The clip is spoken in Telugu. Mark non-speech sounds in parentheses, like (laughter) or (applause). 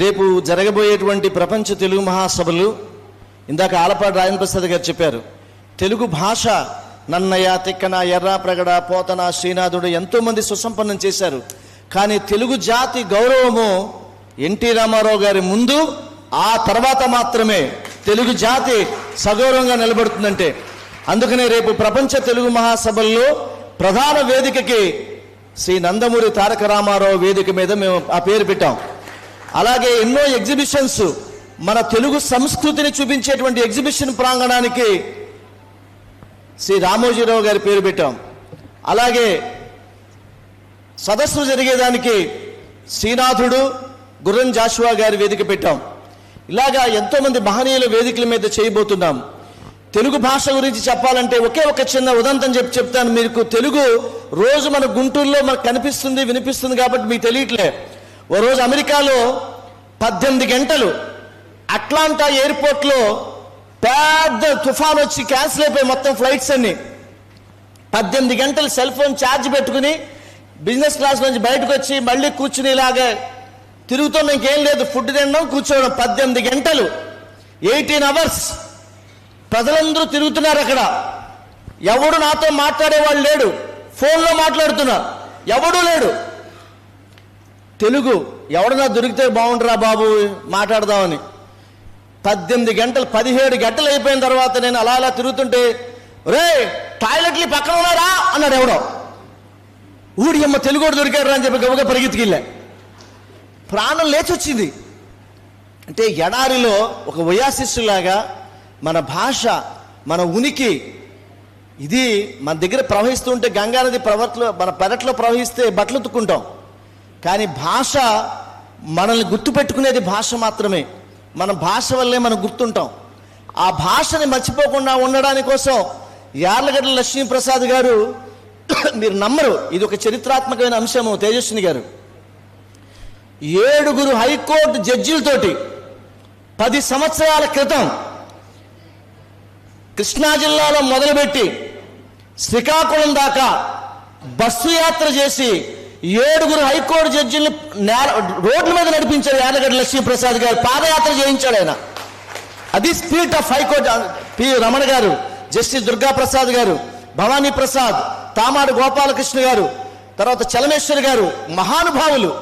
రేపు జరగబోయేటువంటి ప్రపంచ తెలుగు మహాసభలు ఇందాక ఆలపాటి రాజేంద్ర ప్రసాద్ గారు చెప్పారు తెలుగు భాష నన్నయ్య తిక్కన ఎర్ర ప్రగడ పోతన శ్రీనాథుడు ఎంతోమంది సుసంపన్నం చేశారు. కానీ తెలుగు జాతి గౌరవము ఎన్టీ రామారావు గారి ముందు ఆ తర్వాత మాత్రమే తెలుగు జాతి సగౌరవంగా నిలబడుతుందంటే. అందుకనే రేపు ప్రపంచ తెలుగు మహాసభల్లో ప్రధాన వేదికకి శ్రీ నందమూరి తారక రామారావు వేదిక మీద మేము ఆ పేరు పెట్టాం. అలాగే ఎన్నో ఎగ్జిబిషన్స్ మన తెలుగు సంస్కృతిని చూపించేటువంటి ఎగ్జిబిషన్ ప్రాంగణానికి శ్రీ రామోజీరావు గారి పేరు పెట్టాం. అలాగే సదస్సు జరిగేదానికి శ్రీనాథుడు గుర్రం జాషువా గారి వేదిక పెట్టాం. ఇలాగా ఎంతోమంది మహనీయుల వేదికల మీద చేయబోతున్నాం. తెలుగు భాష గురించి చెప్పాలంటే ఒకే ఒక చిన్న ఉదంతం చెప్పి చెప్తాను. మీకు తెలుగు రోజు మన గుంటూరులో మనకు కనిపిస్తుంది వినిపిస్తుంది కాబట్టి మీకు తెలియట్లే. ఓ రోజు అమెరికాలో పద్దెనిమిది గంటలు అట్లాంటా ఎయిర్పోర్ట్లో పెద్ద తుఫాన్ వచ్చి క్యాన్సిల్ అయిపోయి మొత్తం ఫ్లైట్స్ అన్ని. పద్దెనిమిది గంటలు సెల్ ఫోన్ ఛార్జ్ పెట్టుకుని బిజినెస్ క్లాస్ నుంచి బయటకు వచ్చి మళ్ళీ కూర్చుని ఇలాగే తిరుగుతున్న ఇంకేం లేదు ఫుడ్ తినడం కూర్చోవడం. పద్దెనిమిది గంటలు ఎయిటీన్ అవర్స్ ప్రజలందరూ తిరుగుతున్నారు అక్కడ. ఎవడు నాతో మాట్లాడేవాడు లేడు ఫోన్లో మాట్లాడుతున్నా. ఎవడూ లేడు. తెలుగు ఎవడన్నా దొరికితే బాగుండరా బాబు మాట్లాడదామని. పద్దెనిమిది గంటలు పదిహేడు గంటలు అయిపోయిన తర్వాత నేను అలా అలా తిరుగుతుంటే రే టాయిలెట్లు పక్కన ఉన్నారా అన్నాడు ఎవడో. ఊడి అమ్మ తెలుగు దొరికారు అని చెప్పి గబగ పరిగెత్తికెళ్ళా. ప్రాణం లేచి వచ్చింది అంటే ఎడారిలో ఒక వయాశిస్సులాగా మన భాష మన ఉనికి ఇది మన దగ్గర ప్రవహిస్తూ ఉంటే గంగానది ప్రవర్తలో మన పెరట్లో ప్రవహిస్తే బట్టలు ఉతుక్కుంటాం. కానీ భాష మనల్ని గుర్తుపెట్టుకునేది భాష మాత్రమే. మన భాష వల్లే మనం గుర్తుంటాం. ఆ భాషని మర్చిపోకుండా ఉండడాని కోసం యార్లగడ్డ లక్ష్మీప్రసాద్ గారు (coughs) మీరు నమ్మరు. ఇది ఒక చరిత్రాత్మకమైన అంశము తేజస్విని గారు. ఏడుగురు హైకోర్టు జడ్జిలతోటి పది సంవత్సరాల క్రితం కృష్ణా జిల్లాలో మొదలుపెట్టి శ్రీకాకుళం దాకా బస్సు యాత్ర చేసి ఏడుగురు హైకోర్టు జడ్జిల్ని నేల రోడ్ల మీద నడిపించారు యాదగడ్డ లక్ష్మీప్రసాద్ గారు. పాదయాత్ర చేయించాడు ఆయన. అది spirit of high court P. Ramana గారు జస్టిస్ దుర్గా ప్రసాద్ గారు భవానీ ప్రసాద్ తామాడు గోపాలకృష్ణ గారు తర్వాత చలమేశ్వర్ గారు మహానుభావులు.